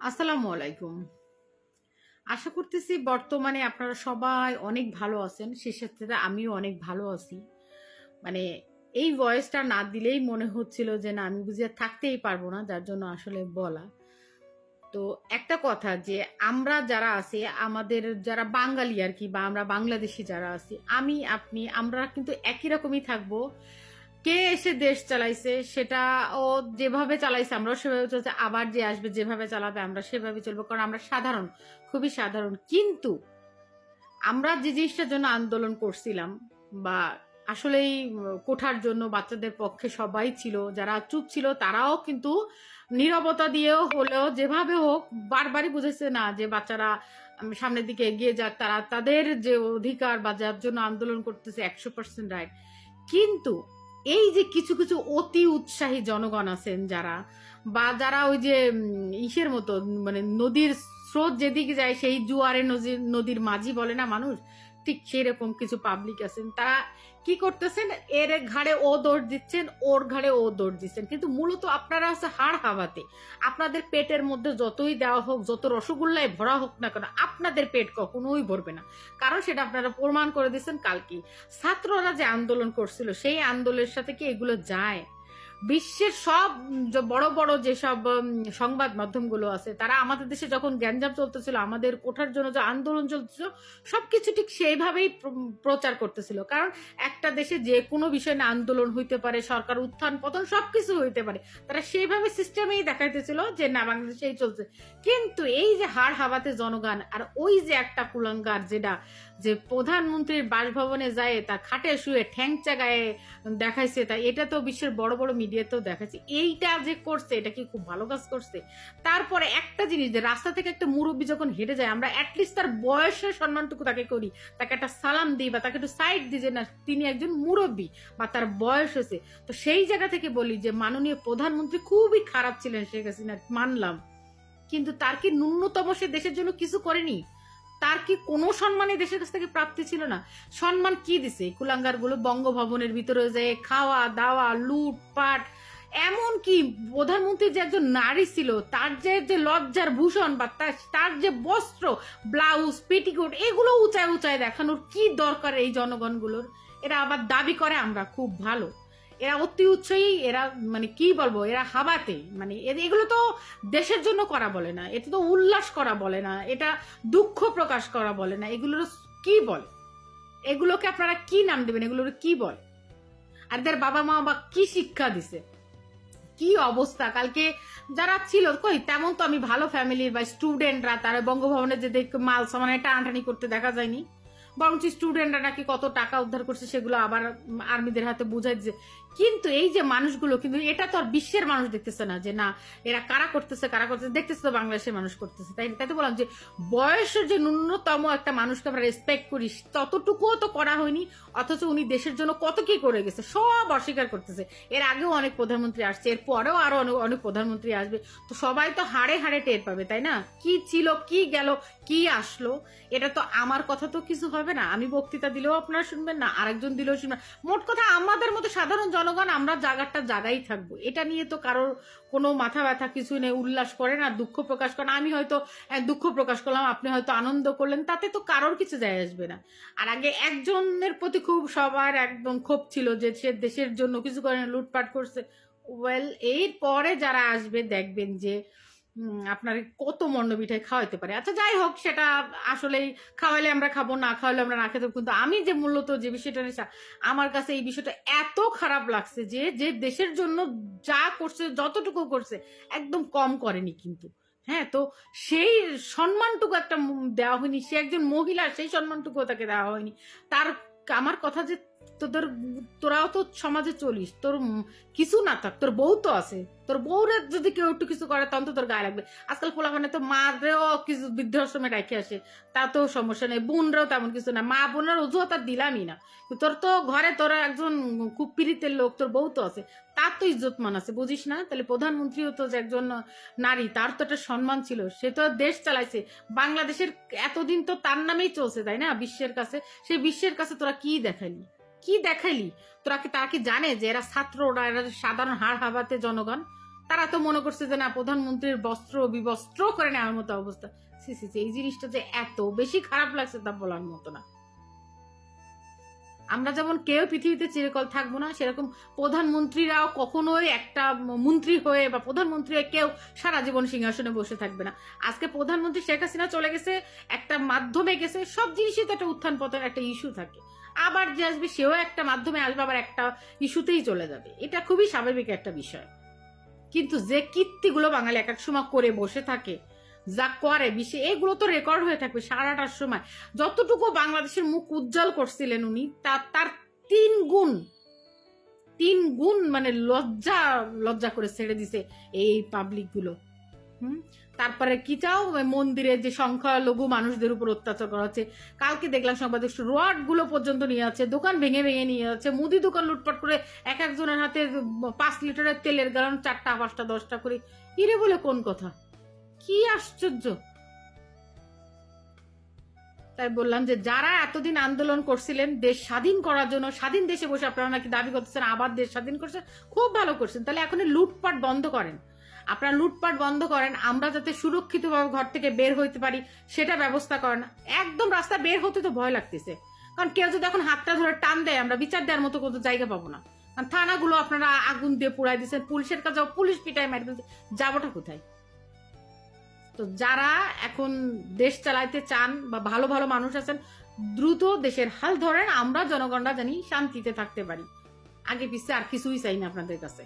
আসসালামু আলাইকুম। আশা করতেছি বর্তমানে আপনারা সবাই অনেক ভালো আছেন সে সাথে আমিও অনেক ভালো আছি। মানে এই ভয়েসটা না দিলেই মনে হচ্ছিল যে না, আমি বুঝিয়ে থাকতেই পারব না, যার জন্য আসলে বলা। তো একটা কথা যে আমরা যারা আছি, আমাদের যারা বাঙালি আর কি, বা আমরা বাংলাদেশি যারা আছি, আমি, আপনি, আমরা কিন্তু একই রকমই থাকব। কে এসে দেশ চালাইছে, সেটা ও যেভাবে চালাইছে, আমরাও সেভাবে চলছে, আবার যে আসবে যেভাবে চালাবে, আমরা সেভাবে চলবো, কারণ আমরা সাধারণ, খুবই সাধারণ। কিন্তু আমরা যে জিনিসটার জন্য আন্দোলন করছিলাম, বা আসলেই কোঠার জন্য বাচ্চাদের পক্ষে সবাই ছিল, যারা চুপ ছিল, তারাও কিন্তু নীরবতা দিয়েও হলেও যেভাবে হোক, বারবারই বুঝেছে না যে বাচ্চারা সামনের দিকে এগিয়ে যাক, তারা তাদের যে অধিকার বা যার জন্য আন্দোলন করতেছে, একশো পার্সেন্ট রাইট কিন্তু এই যে কিছু কিছু অতি উৎসাহী জনগণ আছেন যারা, বা যারা ওই যে ইসের মতো মানে নদীর স্রোত যেদিকে যায়, সেই জুয়ারে নদীর নদীর মাঝি বলে না মানুষ? ঠিক সেরকম কিছু পাবলিক আছেন, তারা কি করতেছেন? এর ঘাড়ে ও দৌড় দিচ্ছেন, ওর ঘাড়ে ও দৌড় দিচ্ছেন। কিন্তু মূলত আপনারা আছে হাড় হাওয়াতে। আপনাদের পেটের মধ্যে যতই দেওয়া হোক, যত রসগোল্লায় ভরা হোক না কেন, আপনাদের পেট কখনোই ভরবে না। কারণ সেটা আপনারা প্রমাণ করে দিচ্ছেন কালকে। ছাত্ররা যে আন্দোলন করছিল, সেই আন্দোলনের সাথে কি এগুলো যায়? বিশ্বের সব বড় বড় যেসব সংবাদ মাধ্যমগুলো আছে, তারা আমাদের দেশে যখন গ্যাঞ্জাম চলতেছিল, আমাদের কোঠার জন্য যে আন্দোলন চলতেছিল, সবকিছু ঠিক সেইভাবেই প্রচার করতেছিল। কারণ একটা দেশে যে কোনো বিষয় নিয়ে আন্দোলন হইতে পারে, সরকার উত্থান পতন সবকিছু হইতে পারে, তারা সেইভাবে সিস্টেমেই দেখাইতেছিল যে, না বাংলাদেশে এই চলছে। কিন্তু এই যে হাড় হাওয়াতে জনগণ, আর ওই যে একটা কুলাঙ্গার যেটা যে প্রধানমন্ত্রীর বাসভবনে যায় তার খাটে শুয়ে ঠ্যাং চাগায় দেখাইছে তাই এটা তো বিশ্বের বড় বড় মিডিয়াতেও দেখাচ্ছে এইটা যে করছে, এটা কি খুব ভালো কাজ করছে? তারপরে একটা জিনিস, যে রাস্তা থেকে একটা মুরব্বী যখন হেঁটে যায়, আমরা অ্যাটলিস্ট তার বয়সের সম্মানটুকু তাকে করি। তাকে একটা সালাম দিই বা তাকে একটু সাইড দিই যে, না, তিনি একজন মুরব্বী বা তার বয়স হয়েছে। তো সেই জায়গা থেকে বলি যে, মাননীয় প্রধানমন্ত্রী খুবই খারাপ ছিলেন শেখ হাসিনা, মানলাম। কিন্তু তার কি ন্যূনতম সে দেশের জন্য কিছু করেনি? তার কি কোনো সম্মানই দেশের কাছ থেকে প্রাপ্তি ছিল না? সম্মান কি দিছে? কুলাঙ্গারগুলো বঙ্গভবনের ভিতরে যায় খাওয়া, দাওয়া লুটপাট এমন কি প্রধানমন্ত্রী যে একজন নারী ছিল, তার যে যে লজ্জার ভূষণ বা তার তার যে বস্ত্র, ব্লাউজ, পেটিকোট, এগুলো উঁচায় উঁচায় দেখানোর কি দরকার এই জনগণগুলোর? এরা আবার দাবি করে, আমরা খুব ভালো। এরা অতি উৎসাহী, এরা মানে কি বলব, এরা হাবাতে মানে এগুলো তো দেশের জন্য করা বলে না, এটা তো উল্লাস করা বলে না, এটা দুঃখ প্রকাশ করা বলে না, এগুলোর কি বলে? এগুলোকে আপনারা কি নাম দেবেন, এগুলোর কি বলে? আর এদের বাবা মা বা কি শিক্ষা দিছে? কি অবস্থা? কালকে যারা ছিল, কই, তেমন তো আমি ভালো ফ্যামিলির বা স্টুডেন্টরা তারা বঙ্গভবনে যে দেখ মাল সামানে টানাটানি করতে দেখা যায়নি। বরঞ্চ স্টুডেন্টরা নাকি কত টাকা উদ্ধার করছে সেগুলো আবার আর্মিদের হাতে বুঝাই দিচ্ছে কিন্তু এই যে মানুষগুলো, কিন্তু এটা তো আর বিশ্বের মানুষ দেখতেছে না যে, না, এরা কারা করতেছে কারা করতেছে, দেখতেছে তো বাংলাদেশের মানুষ করতেছে, তাই তাই তো বললাম যে, বয়সের যে ন্যূনতম একটা মানুষকে আমরা রেসপেক্ট করি, ততটুকুও তো করা হয়নি, অথচ উনি দেশের জন্য কত কি করে গেছে, সব অস্বীকার করতেছে। এর আগেও অনেক প্রধানমন্ত্রী আসছে এর পরেও আরও অনেক অনেক প্রধানমন্ত্রী আসবে, তো সবাই তো হাড়ে হাড়ে টের পাবে, তাই না? কি ছিল, কি গেল, কি আসলো, এটা তো আমার কথা তো কিছু হবে না। আমি বক্তৃতা দিলেও আপনারা শুনবেন না, আরেকজন দিলেও শুনবেন মোট কথা আমাদের মতো সাধারণ জনগণ আমরা জায়গাটা জায়গায় থাকব। এটা নিয়ে তো কারোর কোনো মাথা ব্যথা কিছু নেই, উল্লাস করে না দুঃখ প্রকাশ করেন। আমি হয়তো দুঃখ প্রকাশ করলাম, আপনি হয়তো আনন্দ করলেন, তাতে তো কারোর কিছু যায় আসবে না। আর আগে একজনের প্রতি খুব সবার একদম ক্ষোভ ছিল যে সে দেশের জন্য কিছু করে লুটপাট করছে। ওয়েল এর পরে যারা আসবে দেখবেন যে আপনার কত মন্ড মিঠাই খাওয়াইতে পারে। আচ্ছা যাই হোক, সেটা আসলেই খাওয়াইলে আমরা খাব, না খাওয়াইলে আমরা না খেতে কিন্তু আমি যে মূলত যে বিষয়টা নিয়ে আমার কাছে এই বিষয়টা এত খারাপ লাগছে যে যে দেশের জন্য যা করছে, যতটুকু করছে, একদম কম করেনি কিন্তু। হ্যাঁ তো সেই সম্মানটুকু একটা দেওয়া হয়নি। সে একজন মহিলা, সেই সম্মানটুকু তাকে দেওয়া হয়নি। তার, আমার কথা যে তোদের, তোরাও তো সমাজে চলিস, তোর কিছু না থাক, তোর বউ তো আছে, তোর বউরে যদি কেউ একটু কিছু করে, তখন তো তোর গায়ে লাগবে। আজকাল পোলাপানে তো মারেও কিছু বৃদ্ধাশ্রমে রেখে আসে, তাতেও সমস্যা নেই, বোনরাও তেমন কিছু না, মা বোনের অজুহাত আর দিলামই না। তোর তো ঘরে তোর একজন খুব পীড়িতের লোক, তোর বউ তো আছে, তার তো ইজ্জতমান আছে, বুঝিস না? তাহলে প্রধানমন্ত্রীও তো যে একজন নারী, তার তো একটা সম্মান ছিল, সে তো দেশ চালাইছে, বাংলাদেশের এতদিন তো তার নামেই চলছে, তাই না? বিশ্বের কাছে সেই বিশ্বের কাছে তোরা কি দেখালি? কি দেখাইলি? তোরা কি তারা কি জানে যে এরা ছাত্র ওরা এরা সাধারণ হাড় হাবাতে জনগণ? তারা তো মনে করছে যে না, প্রধানমন্ত্রীর বস্ত্র বিবস্ত্র করে নেওয়ার মতো অবস্থা। সি সি এই জিনিসটা যে এত বেশি খারাপ লাগছে তা বলার মতো না। আমরা যেমন কেউ পৃথিবীতে চিরকাল থাকব না, সেরকম প্রধানমন্ত্রীরাও কখনোই একটা মন্ত্রী হয়ে বা প্রধানমন্ত্রী কেউ সারা জীবন সিংহাসনে বসে থাকবে না। আজকে প্রধানমন্ত্রী শেখ হাসিনা চলে গেছে, একটা মাধ্যমে গেছে, সব জিনিসই তো একটা উত্থান পতন একটা ইস্যু থাকে। আবার যে আসবে, সেও একটা মাধ্যমে আসবে, আবার একটা ইস্যুতেই চলে যাবে। এটা খুবই স্বাভাবিক একটা বিষয়। কিন্তু যে কীর্তিগুলো বাঙালি এক এক সময় করে বসে থাকে, যা করে, বিশ্বে এগুলো তো রেকর্ড হয়ে থাকবে সারাটার সময়। যতটুকু বাংলাদেশের মুখ উজ্জ্বল করছিলেন উনি তার তার তিন গুণ তিন গুণ মানে লজ্জা লজ্জা করে ছেড়ে দিছে এই পাবলিকগুলো। হুম তারপরে কি চাও? মন্দিরে যে সংখ্যালঘু মানুষদের উপর অত্যাচার করা হচ্ছে। কালকে দেখলাম সংবাদ রডগুলো পর্যন্ত নিয়ে যাচ্ছে দোকান ভেঙে ভেঙে নিয়ে যাচ্ছে মুদি দোকান লুটপাট করে এক একজনের হাতে পাঁচ লিটারের তেলের গ্যালন চারটা, পাঁচটা, দশটা করে। ইরে বলে কোন কথা? কি আশ্চর্য! তাই বললাম যে যারা এতদিন আন্দোলন করছিলেন, দেশ স্বাধীন করার জন্য, স্বাধীন দেশে বসে আপনারা নাকি দাবি করতেছেন, আবার দেশ স্বাধীন করছেন খুব ভালো করছেন। তাহলে এখন লুটপাট বন্ধ করেন। আপনারা লুটপাট বন্ধ করেন, আমরা যাতে সুরক্ষিতভাবে ঘর থেকে বের হইতে পারি, সেটা ব্যবস্থা করেন। একদম রাস্তা বের হতে তো ভয় লাগতেছে। কারণ কেউ যদি এখন হাতটা ধরে টান দেয়, আমরা বিচার দেওয়ার মতো কোনো জায়গা পাবো না। কারণ থানাগুলো আপনারা আগুন দিয়ে পুড়াই দিচ্ছেন পুলিশের কাছে পুলিশ পিটাই মারি দিচ্ছে যাবোটা কোথায়? তো যারা এখন দেশ চালাইতে চান বা ভালো ভালো মানুষ আছেন, দ্রুত দেশের হাল ধরেন, আমরা জনগণরা জানি শান্তিতে থাকতে পারি। আগে পিছিয়ে আর কিছুই চাই না আপনাদের কাছে।